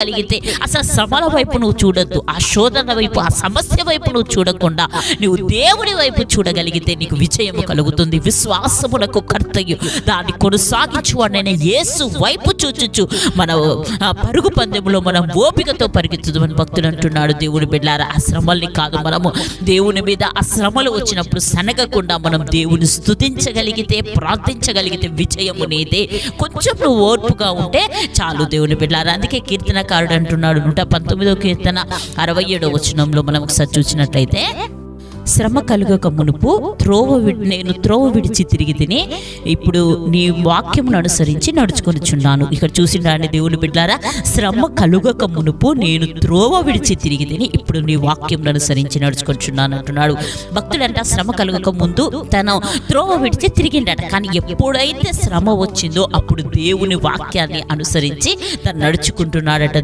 కలిగితే అసలు శ్రమల వైపు నువ్వు చూడొద్దు ఆ శోధన వైపు ఆ సమస్య వైపు నువ్వు చూడకుండా నువ్వు దేవుడి వైపు చూడగలిగితే నీకు విజయం కలుగుతుంది విశ్వాసములకు కర్తయ్యు. దాన్ని కొనసాగించు అనే యేసు వైపు చూచుచు మన పరుగు పందెంలో మనం ఓపికతో పరిగెత్తుదామని భక్తులు అంటున్నాడు దేవుని బిడ్డారా. ఆ శ్రమల్ని కాదు మనము దేవుని మీద ఆ శ్రమలు వచ్చినప్పుడు సనగకుండా మనం దేవుని స్తుతించగలిగితే ప్రార్థించగలిగితే విజయము నీదే. కొంచెం నువ్వు ఓర్పుగా ఉంటే చాలు దేవుని బిడ్డారా. అందుకే కీర్తన కీర్తనకారుడు అంటున్నాడు. నూట పంతొమ్మిదో కీర్తన అరవై ఏడో వచనంలో మనం ఒకసారి చూసినట్లయితే శ్రమ కలుగక మునుపు త్రోవ విడి నేను త్రోవ విడిచి తిరిగి తిని ఇప్పుడు నీ వాక్యమును అనుసరించి నడుచుకొనిచున్నాను. ఇక్కడ చూసిండాన్ని దేవుని బిడ్డారా శ్రమ కలుగక మునుపు నేను త్రోవ విడిచి తిరిగి తిని ఇప్పుడు నీ వాక్యమును అనుసరించి నడుచుకొనిచున్నాను అంటున్నాడు. భక్తుడంట శ్రమ కలుగక ముందు తన త్రోవ విడిచి తిరిగిండట. కానీ ఎప్పుడైతే శ్రమ వచ్చిందో అప్పుడు దేవుని వాక్యాన్ని అనుసరించి తను నడుచుకుంటున్నాడట.